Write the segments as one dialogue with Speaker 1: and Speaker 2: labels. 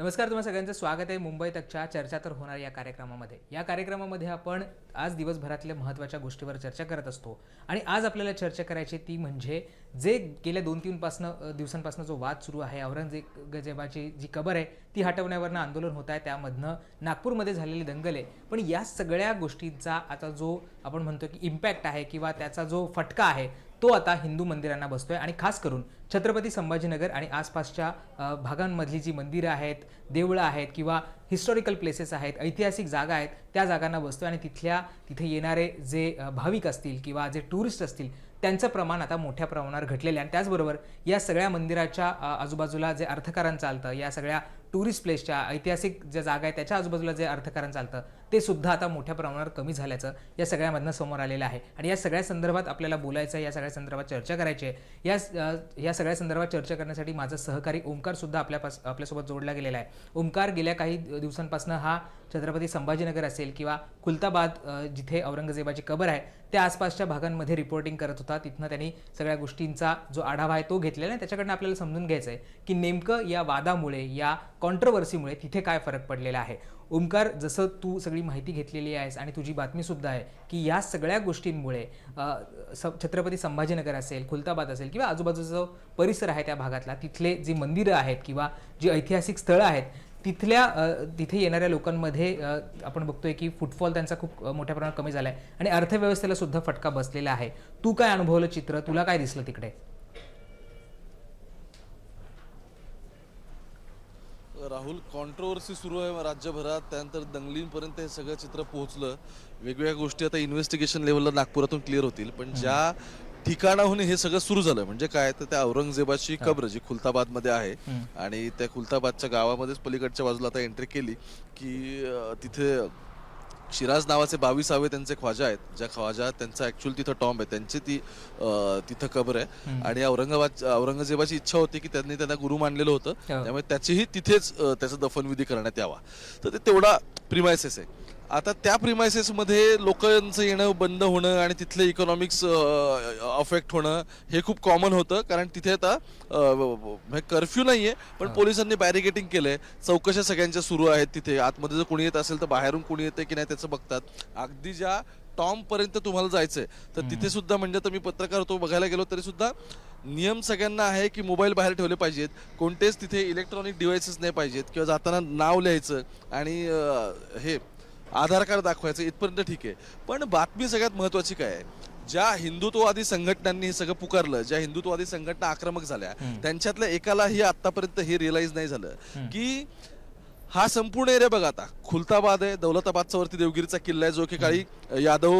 Speaker 1: नमस्कार तुम्हा सगळ्यांचं स्वागत आहे मुंबई तकच्या चर्चा तर होणार या कार्यक्रमामध्ये. या कार्यक्रमामध्ये आपण आज दिवसभरातल्या महत्त्वाच्या गोष्टीवर चर्चा करत असतो आणि आज आपल्याला चर्चा करायची ती म्हणजे जे गेल्या दोन तीन पासनं दिवसांपासून जो वाद सुरू आहे औरंगजेबाची जी कबर आहे ती हटवण्यावरनं आंदोलन होत आहे त्यामधनं नागपूरमध्ये झालेली दंगल आहे. पण या सगळ्या गोष्टींचा आता जो आपण म्हणतो की इम्पॅक्ट आहे किंवा त्याचा जो फटका आहे तो आता हिंदू मंदिरांना बसतोय. आणि खास करून छत्रपती संभाजीनगर आणि आसपासच्या भागांमधली जी मंदिरं आहेत देवळं आहेत किंवा हिस्टॉरिकल प्लेसेस आहेत ऐतिहासिक जागा आहेत त्या जागांना बसतोय. आणि तिथल्या तिथे येणारे जे भाविक असतील किंवा जे टुरिस्ट असतील त्यांचं प्रमाण आता मोठ्या प्रमाणावर घटलेलं आहे. आणि त्याचबरोबर या सगळ्या मंदिराच्या आजूबाजूला जे अर्थकारण चालतं या सगळ्या टुरिस्ट प्लेसच्या ऐतिहासिक ज्या जागा आहेत त्याच्या आजूबाजूला जे अर्थकारण चालतं ते सुद्धा आता मोठ्या प्रमाणावर कमी झाल्याचं या सगळ्यामधनं समोर आलेलं आहे. आणि या सगळ्या संदर्भात आपल्याला बोलायचं आहे या सगळ्या संदर्भात चर्चा करायची आहे. या या सगळ्या संदर्भात चर्चा करण्यासाठी माझा सहकारी ओंकार सुद्धा आपल्यापास आपल्यासोबत जोडला गेलेला आहे. ओंकार गेल्या काही दिवसांपासून हा छत्रपती संभाजीनगर असेल किंवा खुलताबाद जिथे औरंगजेबाची कबर आहे त्या आसपासच्या भागांमध्ये रिपोर्टिंग करत होता. तिथनं त्यांनी सगळ्या गोष्टींचा जो आढावा आहे तो घेतलेला आहे. त्याच्याकडनं आपल्याला समजून घ्यायचं आहे की नेमकं या वादामुळे या कॉन्ट्रोवर्सीमुळे तिथे काय फरक पडलेला आहे? ओंकार जसं तू सगळी माहिती घेतलेली आहेस आणि तुझी बातमीसुद्धा आहे की या सगळ्या गोष्टींमुळे स- छत्रपती संभाजीनगर असेल खुलताबाद असेल किंवा आजूबाजूचा जो परिसर आहे त्या भागातला तिथले जी मंदिरं आहेत किंवा जी ऐतिहासिक स्थळं आहेत तिथल्या तिथे येणाऱ्या लोकांमध्ये आपण बघतोय की फुटफॉल त्यांचा खूप मोठ्या प्रमाणात कमी झाला आहे आणि अर्थव्यवस्थेला सुद्धा फटका बसलेला आहे. तू काय अनुभवलं चित्र? तुला काय दिसलं तिकडे?
Speaker 2: राहुल कॉन्ट्रोवर्सी सुरू आहे राज्यभरात. त्यानंतर दंगलींपर्यंत हे सगळं चित्र पोहोचलं. वेगवेगळ्या गोष्टी आता इन्व्हेस्टिगेशन लेवलला नागपुरातून क्लिअर होतील. पण ज्या ठिकाणाहून हे सगळं सुरू झालं म्हणजे काय तर त्या औरंगजेबाची कब्र जी खुलताबादमध्ये आहे आणि त्या खुलताबादच्या गावामध्येच पलीकडच्या बाजूला आता एंट्री केली की तिथे शिराज नावाचे बावीसावे त्यांचे ख्वाजा आहेत. ज्या ख्वाजा त्यांचा ऍक्च्युअल तिथं टॉम्ब आहे. त्यांची ती तिथं कबर आहे. आणि औरंगाबाद औरंगजेबाची इच्छा होती की त्यांनी त्यांना गुरु मानलेलं होतं. त्यामुळे त्याचीही तिथेच त्याचा दफनविधी करण्यात यावा. तर ते तेवढा प्रिमायसेस आहे. आता त्या प्रिमायसेस मध्ये लोकांचं येणं बंद होणं आणि तिथले इकॉनॉमिक्स अफेक्ट होणं हे खूप कॉमन होतं. कारण तिथे आता कर्फ्यू नाहीये पण पोलिसांनी बॅरिगेटिंग केलंय. चौकशा सगळ्यांच्या सुरू आहेत तिथे. आतमध्ये जर कोणी येत असेल तर बाहेरून कोणी येते की नाही त्याचं बघतात. अगदी ज्या टॉम पर्यंत तुम्हाला जायचंय तर तिथे सुद्धा म्हणजे तर मी पत्रकार होतो बघायला गेलो तरी सुद्धा नियम सगळ्यांना आहे की मोबाईल बाहेर ठेवले पाहिजेत. कोणतेच तिथे इलेक्ट्रॉनिक डिव्हाइसेस नाही पाहिजेत. किंवा जाताना नाव लिहायचं आणि हे आधार कार्ड दाखवायचं इथपर्यंत ठीक आहे. पण बातमी सगळ्यात महत्वाची काय आहे? ज्या हिंदुत्ववादी संघटनांनी हे सगळं पुकारलं ज्या हिंदुत्ववादी संघटना आक्रमक झाल्या त्यांच्यातल्या एकालाही आतापर्यंत हे रिअलाइज नाही झालं. की हा संपूर्ण एरिया बघा आता. खुलताबाद आहे दौलताबादचा वरती देवगिरीचा किल्ला आहे जो की काळी यादव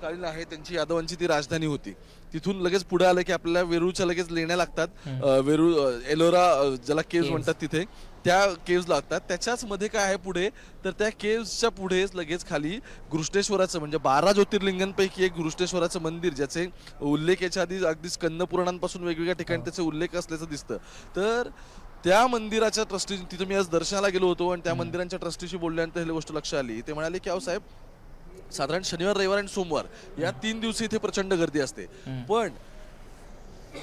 Speaker 2: कालीन आहे त्यांची यादवांची ती राजधानी होती. तिथून लगेच पुढे आलं की आपल्याला वेरूळच्या लगेच लेण्या लागतात. अं, वेरूळ अं, एलोरा अं, ज्याला केव्ह म्हणतात तिथे त्या केव्ज लागतात. त्याच्याच मध्ये काय आहे पुढे तर त्या केव्जच्या पुढेच लगेच खाली घृष्णेश्वराचं म्हणजे बारा ज्योतिर्लिंगांपैकी एक घृष्णेश्वराचं मंदिर ज्याचे उल्लेख याच्या आधी अगदी स्कंद पुराणांपासून वेगवेगळ्या ठिकाणी त्याचे उल्लेख असल्याचं दिसतं. तर त्या मंदिराच्या ट्रस्टी तिथं मी आज दर्शनाला गेलो होतो आणि त्या मंदिरांच्या ट्रस्टीशी बोलल्यानंतर ही गोष्ट लक्ष आली. ते म्हणाले की अहो साहेब साधारण शनिवार रविवार आणि सोमवार या तीन दिवशी इथे प्रचंड गर्दी असते. पण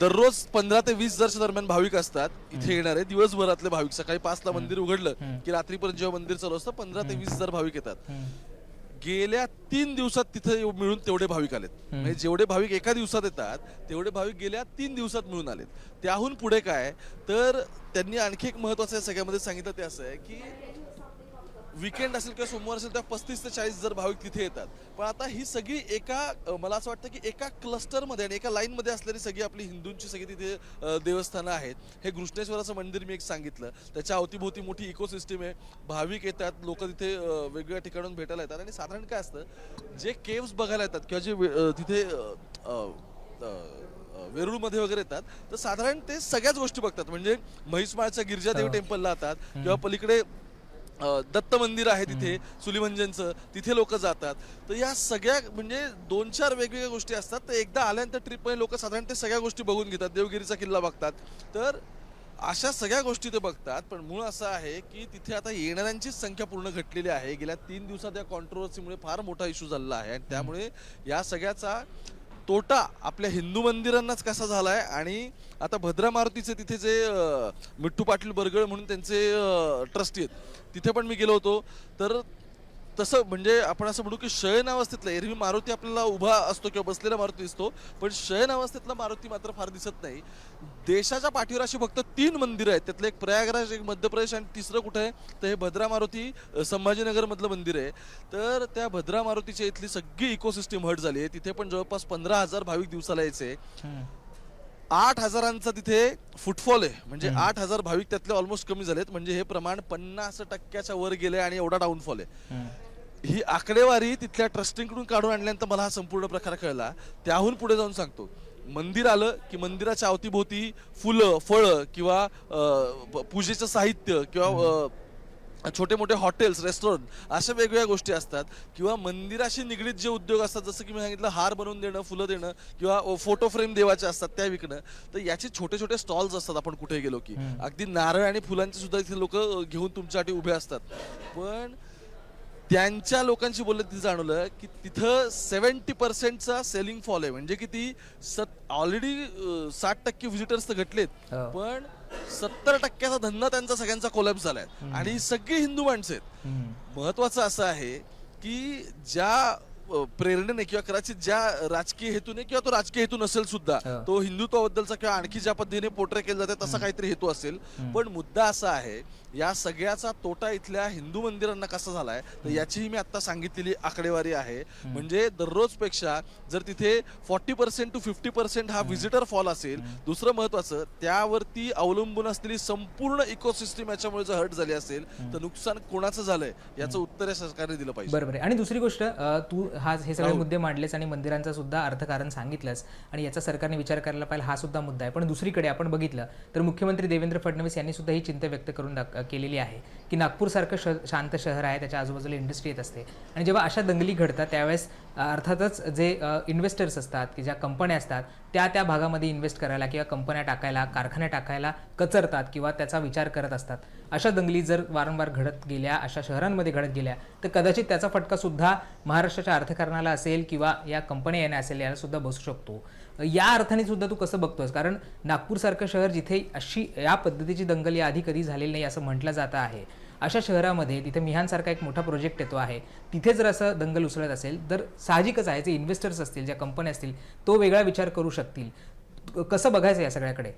Speaker 2: दररोज पंधरा ते वीस हजारच्या दरम्यान भाविक असतात इथे येणारे दिवसभरातले भाविक सकाळी पाचला मंदिर उघडलं की रात्रीपर्यंत जेव्हा मंदिर चालू असतं पंधरा ते वीस हजार भाविक येतात. गेल्या तीन दिवसात तिथे मिळून तेवढे भाविक आलेत. म्हणजे जेवढे भाविक एका दिवसात येतात तेवढे भाविक गेल्या तीन दिवसात मिळून आलेत. त्याहून पुढे काय? तर त्यांनी आणखी एक महत्वाचं या सगळ्यामध्ये सांगितलं ते असं आहे की विकेंड असेल किंवा सोमवार असेल तेव्हा पस्तीस ते चाळीस जर भाविक तिथे येतात. पण आता ही सगळी एका मला असं वाटतं की एका क्लस्टरमध्ये आणि एका लाईनमध्ये असलेली सगळी आपली हिंदूंची सगळी तिथे देवस्थानं आहेत. हे घृष्णेश्वराचं मंदिर मी एक सांगितलं. त्याच्या अवतीभोवती मोठी इकोसिस्टम आहे. भाविक येतात लोक तिथे वेगवेगळ्या ठिकाणून भेटायला येतात. आणि साधारण काय असतं जे केव्स बघायला येतात किंवा जे तिथे वेरूळमध्ये वगैरे येतात तर साधारण ते सगळ्याच गोष्टी बघतात. म्हणजे म्हैसमाळच्या गिरजादेवी टेम्पलला येतात किंवा पलीकडे दत्त मंदिर आहे तिथे सुलिमंजनचं तिथे लोक जातात. तर या सगळ्या म्हणजे दोन चार वेगवेगळ्या गोष्टी असतात. तर एकदा आल्यानंतर ट्रिपमध्ये लोक साधारण ते सगळ्या गोष्टी बघून घेतात. देवगिरीचा किल्ला बघतात. तर अशा सगळ्या गोष्टी ते बघतात. पण मूळ असं आहे की तिथे आता येणाऱ्यांचीच संख्या पूर्ण घटलेली आहे. गेल्या तीन दिवसात या कॉन्ट्रोवर्सीमुळे फार मोठा इश्यू झालेला आहे. आणि त्यामुळे या सगळ्याचा तोटा आपल्या हिंदू मंदिरांनाच कसा झाला आहे आणि आता भद्रा मारुतीचे तिथे जे मिठ्ठू पाटील बरगळ म्हणून त्यांचे ट्रस्टी आहेत तिथे पण मी गेलो होतो. तर तसं म्हणजे आपण असं म्हणू की शयन अवस्थेतला एरवी मारुती आपल्याला उभा असतो किंवा बसलेला मारुती दिसतो पण शयन अवस्थेतला मारुती मात्र फार दिसत नाही. देशाच्या पाठीवर अशी फक्त तीन मंदिरं आहेत. त्यातलं एक प्रयागराज एक मध्य प्रदेश आणि तिसरं कुठं आहे? तर हे भद्रा मारुती संभाजीनगरमधलं मंदिर आहे. तर त्या भद्रा मारुतीच्या इथली सगळी इकोसिस्टीम हट झाली आहे. तिथे पण जवळपास पंधरा हजार भाविक दिवसाला यायचे.
Speaker 1: आहे
Speaker 2: आठ हजारांचा तिथे फुटफॉल आहे. म्हणजे आठ हजार भाविक त्यातले ऑलमोस्ट कमी झालेत. म्हणजे हे प्रमाण पन्नास टक्क्याच्या वर गेले आणि एवढा डाऊनफॉल आहे. ही आकडेवारी तिथल्या ट्रस्टिंगकडून काढून आणल्यानंतर मला हा संपूर्ण प्रकार कळला. त्याहून पुढे जाऊन सांगतो. मंदिर आलं की मंदिराच्या अवतीभोवती फुलं फळं किंवा पूजेचं साहित्य किंवा छोटे मोठे हॉटेल्स रेस्टॉरंट अशा वेगवेगळ्या गोष्टी असतात. किंवा मंदिराशी निगडीत जे उद्योग असतात जसं की मी सांगितलं हार बनवून देणं फुलं देणं किंवा फोटो फ्रेम देवाचे असतात त्या विकणं तर याचे छोटे छोटे स्टॉल्स असतात आपण कुठे गेलो की. अगदी नारळ आणि फुलांचे सुद्धा इथे लोक घेऊन तुमच्यासाठी उभे असतात. पण त्यांच्या लोकांशी बोललं तिथे जाणवलं की तिथं सेव्हन्टी पर्सेंटचा सेलिंग फॉल आहे. म्हणजे किती सत ऑलरेडी साठ टक्के व्हिजिटर्स तर घटलेत.
Speaker 1: हो.
Speaker 2: पण सत्तर टक्क्याचा धंदा त्यांचा सगळ्यांचा कोलॅप्स झालाय. आणि सगळी हिंदू माणसं आहेत. महत्वाचं असं आहे की ज्या प्रेरणेने किंवा कदाचित ज्या राजकीय हेतूने किंवा तो राजकीय हेतू नसेल सुद्धा. तो हिंदुत्वाबद्दलचा किंवा आणखी ज्या पद्धतीने पोर्ट्रे केला जाते तसा काहीतरी हेतू असेल. पण मुद्दा असा आहे या सगळ्याचा तोटा इथल्या हिंदू मंदिरांना कसा झालाय तर याचीही मी आता सांगितलेली आकडेवारी आहे. म्हणजे दररोजपेक्षा जर तिथे forty percent to fifty percent हा व्हिजिटर फॉल असेल दुसरं महत्वाचं त्यावरती अवलंबून असलेली संपूर्ण इकोसिस्टीम याच्यामुळे जर हर्ट झाली असेल तर नुकसान कोणाचं झालंय याचं उत्तर या सरकारने दिलं पाहिजे.
Speaker 1: बरोबर आणि दुसरी गोष्ट तू हा हे सगळे
Speaker 2: राहुल.
Speaker 1: मुद्दे मांडलेस आणि मंदिरांचा सुद्धा अर्थकारण सांगितलंस आणि याचा सरकारने विचार करायला पाहिजे हा सुद्धा मुद्दा आहे पण दुसरीकडे आपण बघितलं तर मुख्यमंत्री देवेंद्र फडणवीस यांनी सुद्धा ही चिंता व्यक्त करून केलेली आहे की नागपूरसारखं श शांत शहर आहे त्याच्या आजूबाजूला इंडस्ट्री येत असते आणि जेव्हा अशा दंगली घडतात त्यावेळेस अर्थातच जे इन्व्हेस्टर्स असतात की ज्या कंपन्या असतात त्या त्या भागामध्ये इन्व्हेस्ट करायला किंवा कंपन्या टाकायला कारखान्या टाकायला कचरतात किंवा त्याचा विचार करत असतात. अशा दंगली जर वारंवार घडत गेल्या अशा शहरांमध्ये घडत गेल्या तर कदाचित त्याचा फटकासुद्धा महाराष्ट्राच्या अर्थकारणाला असेल किंवा या कंपन्या येण्या असेल याला सुद्धा बसू शकतो. या अर्थाने सुद्धा तू कसं बघतोस कारण नागपूरसारखं शहर जिथे अशी या पद्धतीची दंगल या आधी कधी झालेली नाही असं म्हटलं जातं आहे. अशा शहरामध्ये तिथे मिहानसारखा एक मोठा प्रोजेक्ट येतो आहे. तिथे जर असं दंगल उसळत असेल तर साहजिकच आहे. जे इन्व्हेस्टर्स असतील ज्या कंपन्या असतील तो वेगळा विचार करू शकतील. कसं बघायचं या सगळ्याकडे?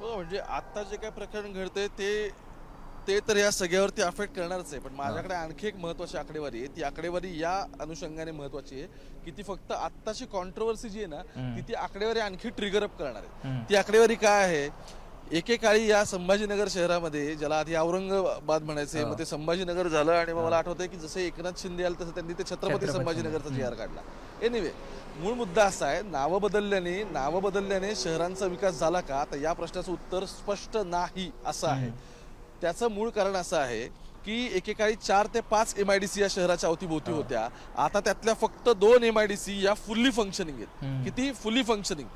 Speaker 2: हो म्हणजे आता जे काय प्रकरण घडतंय ते ते तर या सगळ्यावरती अफेक्ट करणारच आहे. पण माझ्याकडे आणखी एक महत्वाची आकडेवारी आहे. ती आकडेवारी या अनुषंगाने महत्वाची आहे की ती फक्त आत्ताची कॉन्ट्रोवर्सी जी आहे ना ती ती आकडेवारी आणखी ट्रिगर अप करणार आहे. ती आकडेवारी काय आहे? एकेकाळी या संभाजीनगर शहरामध्ये ज्याला आधी औरंगाबाद म्हणायचे मग ते संभाजीनगर झालं आणि मला आठवतंय की जसं एकनाथ शिंदे आलं तसं त्यांनी ते छत्रपती संभाजीनगरचा जी आर काढला. एनिवे मूळ मुद्दा असा आहे नावं बदलल्याने नावं बदलल्याने शहरांचा विकास झाला का? तर या प्रश्नाचं उत्तर स्पष्ट नाही असं आहे. त्याचं मूळ कारण असं आहे की एकेकाळी चार ते पाच एम आय डी सी या शहराच्या अवतीभोवती होत्या. आता त्यातल्या फक्त दोन एम आय डी सी या फुल्ली फंक्शनिंग आहेत. किती? फुल्ली फंक्शनिंग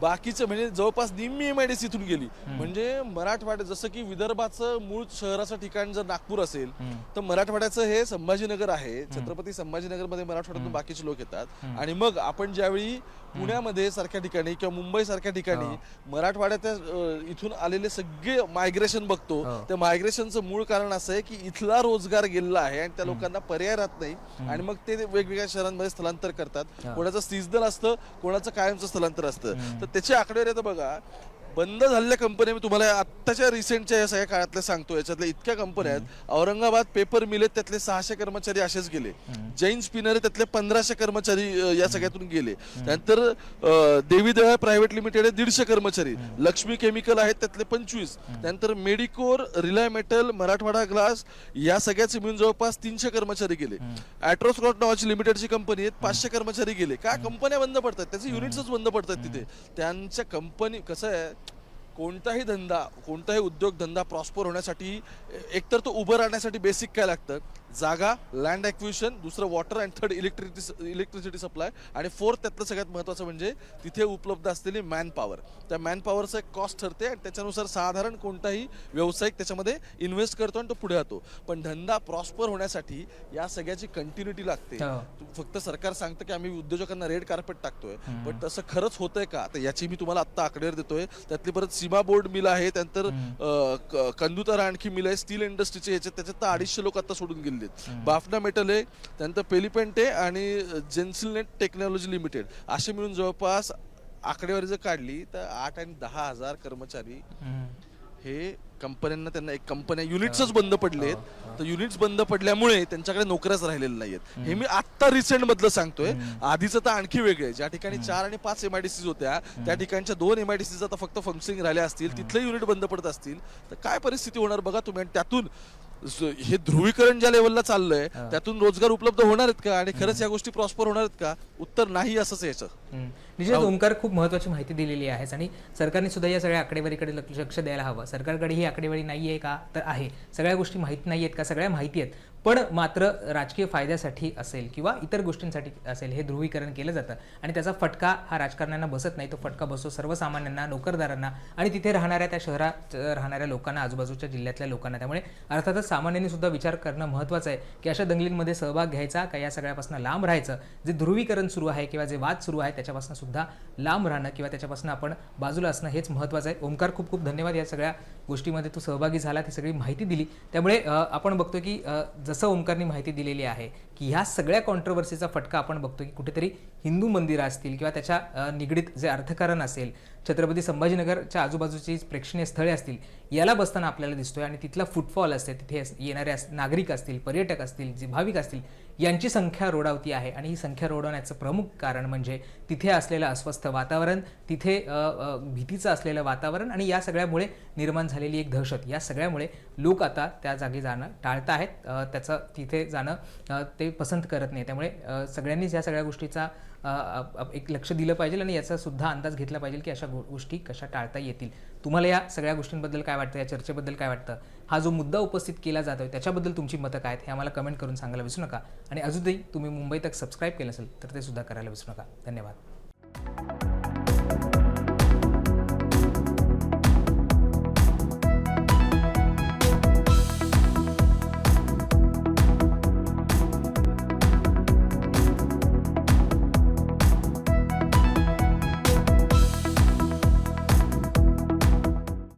Speaker 2: बाकीचे म्हणजे जवळपास निम्मी एम आय डी सीतून गेली. म्हणजे मराठवाड्यात जसं की विदर्भाचं मूळ शहराचं ठिकाण जर नागपूर असेल तर मराठवाड्याचं हे संभाजीनगर आहे. छत्रपती संभाजीनगरमध्ये मराठवाड्यातून बाकीचे लोक येतात. आणि मग आपण ज्यावेळी पुण्यामध्ये सारख्या ठिकाणी किंवा मुंबई सारख्या ठिकाणी मराठवाड्यात इथून आलेले सगळे मायग्रेशन बघतो. त्या मायग्रेशनचं मूळ कारण असं आहे की इथला रोजगार गेलेला आहे आणि त्या लोकांना पर्याय राहत नाही. आणि मग ते वेगवेगळ्या शहरांमध्ये स्थलांतर करतात. कोणाचं सीझनल असतं कोणाचं कायमचं स्थलांतर असतं. तर त्याची आकडेवारी आता बघा बंद झालेल्या कंपन्या मी तुम्हाला आत्ताच्या रिसेंटच्या या सगळ्या काळातल्या सांगतो याच्यातल्या इतक्या कंपन्या आहेत. औरंगाबाद पेपर मिल आहेत त्यातले सहाशे कर्मचारी असेच गेले. जैन स्पिनर आहे त्यातले पंधराशे कर्मचारी या सगळ्यातून गेले. त्यानंतर अ, देवी दया प्रायव्हेट लिमिटेड आहे दीडशे कर्मचारी लक्ष्मी केमिकल आहेत त्यातले पंचवीस. त्यानंतर मेडिकोर रिलाय मेटल मराठवाडा ग्लास या सगळ्याचे मिळून जवळपास तीनशे कर्मचारी गेले. ॲट्रोस्कॉट नावाची लिमिटेडची कंपनी आहेत पाचशे कर्मचारी गेले. काय कंपन्या बंद पडतात. त्याचे युनिट्सच बंद पडतात तिथे. त्यांच्या कंपनी कसं आहे कोणताही धंदा कोणताही उद्योगधंदा प्रॉस्पर होण्यासाठी एकतर तो उभं राहण्यासाठी बेसिक काय लागतं? जागा लँड ॲक्विशन दुसरं water and third electricity electricity supply आणि फोर्थ त्यातलं सगळ्यात महत्त्वाचं म्हणजे तिथे उपलब्ध असलेली मॅन पॉवर त्या मॅन पॉवरचं एक कॉस्ट ठरते आणि त्याच्यानुसार साधारण कोणताही व्यावसायिक त्याच्यामध्ये इन्व्हेस्ट करतो आणि तो पुढे जातो. पण धंदा प्रॉस्पर होण्यासाठी या सगळ्याची कंटिन्युटी लागते.
Speaker 1: हो.
Speaker 2: फक्त सरकार सांगतं की आम्ही उद्योजकांना रेड कार्पेट टाकतोय. पण तसं खरंच होतंय का? तर याची मी तुम्हाला आत्ता आकडेवर देतोय. त्यातली परत सीमा बोर्ड मिल आहे त्यानंतर कंदुतारा आणखी मिल आहे स्टील इंडस्ट्रीचे याच्यात त्याच्यात तर अडीचशे लोक आता सोडून गेलेत बाफना मेटल आहे त्यानंतर पेलिपेंट आहे आणि जेन्सिलनेट टेक्नॉलॉजी लिमिटेड असे मिळून जवळपास आकडेवारी जर काढली तर आठ आणि दहा हजार कर्मचारी. हे कंपन्यांना त्यांना एक कंपन्या युनिट्सच बंद पडलेत तर युनिट्स बंद पडल्यामुळे त्यांच्याकडे नोकऱ्याच राहिलेल्या नाहीयेत. हे मी आत्ता रिसेंट मधलं सांगतोय. आधीचं तर आणखी वेगळे ज्या ठिकाणी चार आणि पाच एमआयडीसीज होत्या त्या ठिकाणच्या दोन एमआयडीसीज आता फक्त फंक्शनिंग राहिल्या असतील तिथले युनिट बंद पडत असतील तर काय परिस्थिती होणार बघा तुम्ही. आणि त्यातून ज- हे ध्रुवीकरण ज्या लेवलला चाललंय त्यातून रोजगार उपलब्ध होणार आहेत का? आणि खरंच या गोष्टी प्रॉस्पर होणार आहेत का? उत्तर नाही असंच आहे याचं.
Speaker 1: हम्म. निश्चित ओंकार खूप महत्वाची माहिती दिलेली आहे. आणि सरकारने सुद्धा या सगळ्या आकडेवारीकडे लक्ष लक्ष द्यायला हवं. सरकारकडे ही आकडेवारी नाही आहे का? तर आहे. सगळ्या गोष्टी माहीत नाही आहेत का? सगळ्या माहिती आहेत. पण मात्र राजकीय फायद्यासाठी असेल किंवा इतर गोष्टींसाठी असेल हे ध्रुवीकरण केलं जातं. आणि त्याचा फटका हा राजकारण्यांना बसत नाही. तो फटका बसतो सर्वसामान्यांना नोकरदारांना आणि तिथे राहणाऱ्या त्या शहरात राहणाऱ्या लोकांना आजूबाजूच्या जिल्ह्यातल्या लोकांना. त्यामुळे अर्थातच सामान्यांनी सुद्धा विचार करणं महत्त्वाचं आहे की अशा दंगलींमध्ये सहभाग घ्यायचा का? या सगळ्यापासून लांब राहायचं? जे ध्रुवीकरण सुरू आहे किंवा जे वाद सुरू आहे त्याच्यापासून सुद्धा लांब राहणं किंवा त्याच्यापासून आपण बाजूला असणं हेच महत्त्वाचं आहे. ओंकार खूप खूप धन्यवाद या सगळ्या गोष्टीमध्ये. तू सहभागी झाला ती सगळी माहिती दिली. त्यामुळे आपण बघतो की अं, जसं ओंकारनी माहिती दिलेली आहे की ह्या सगळ्या कॉन्ट्रोवर्सीचा फटका आपण बघतो की कुठेतरी हिंदू मंदिरं असतील किंवा त्याच्या निगडीत जे अर्थकारण असेल छत्रपती संभाजीनगरच्या आजूबाजूची प्रेक्षणीय स्थळे असतील याला बसताना आपल्याला दिसतोय आणि तिथला फुटफॉल असते तिथे येणारे नागरिक असतील पर्यटक असतील जे भाविक असतील यांची संख्या रोडावती आहे. आणि ही संख्या रोडवण्याचं प्रमुख कारण म्हणजे तिथे असलेलं अस्वस्थ वातावरण तिथे भीतीचं असलेलं वातावरण आणि या सगळ्यामुळे निर्माण झालेली एक दहशत. या सगळ्यामुळे लोक आता त्या जागी जाणं टाळत आहेत. त्याचं तिथे जाणं ते पसंत करत नाही. त्यामुळे सगळ्यांनीच या सगळ्या गोष्टीचा एक लक्ष दिलं पाहिजे आणि याचा सुद्धा अंदाज घेतला पाहिजे की अशा गो- गोष्टी कशा टाळता येतील. तुम्हाला या सगळ्या गोष्टींबद्दल काय वाटतं? या चर्चेबद्दल काय वाटतं? हा जो मुद्दा उपस्थित केला जातोय त्याच्याबद्दल तुमची मतं काय आहेत? हे आम्हाला कमेंट करून सांगायला विसरू नका. आणि अजूनही तुम्ही मुंबई तक सबस्क्राईब केलं असेल तर ते सुद्धा करायला विसरू नका. धन्यवाद.